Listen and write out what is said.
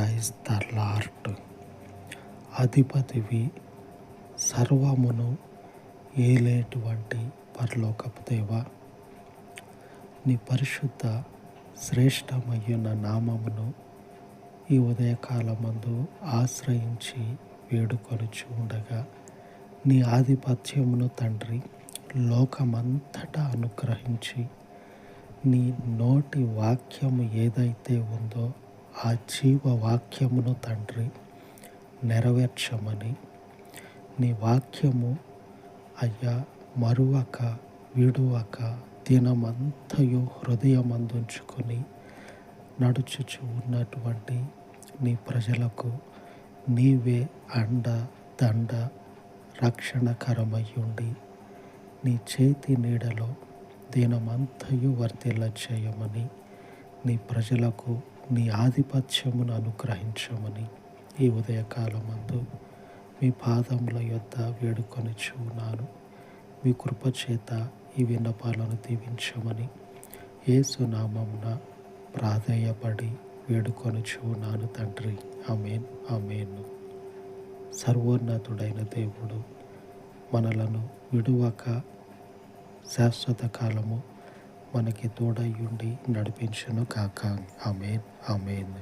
Praise the lord అధిపతివి సర్వమును ఏలేటువంటి పరలోకపు దేవ. నీ పరిశుద్ధ శ్రేష్టమయ్యున్న నామమును ఈ ఉదయకాలమందు ఆశ్రయించి వేడుకొనుచు ఉండగా నీ ఆధిపత్యమును తండ్రి లోకమంతటా అనుగ్రహించి నీ నోటి వాక్యము ఏదైతే ఉందో ఆ జీవ వాక్యమును తండ్రి నెరవేర్చమని. నీ వాక్యము అయ్యా మరువక విడువక దినమంతయు హృదయమందుంచుకొని నడుచుచు ఉన్నటువంటి నీ ప్రజలకు నీవే అండ దండ రక్షణకరమయ్యుండి. నీ చేతి నీడలో దీనమంతయు వర్తిల్ల చేయమని నీ ప్రజలకు నీ ఆధిపత్యమును అనుగ్రహించమని ఈ ఉదయకాలమందు మీ పాదముల యొద్ద వేడుకొని చూనాను మీ కృపచేత ఈ విన్నపాలను దీవించమని ఏసునామమున ప్రాధేయపడి వేడుకొని చూనాను తండ్రి. అమేన్ అమేన్ సర్వోన్నతుడైన దేవుడు మనలను విడువక శాశ్వత కాలము మనకి తోడయ్యుండి నడిపించను కాక. అమేన్ అమేన్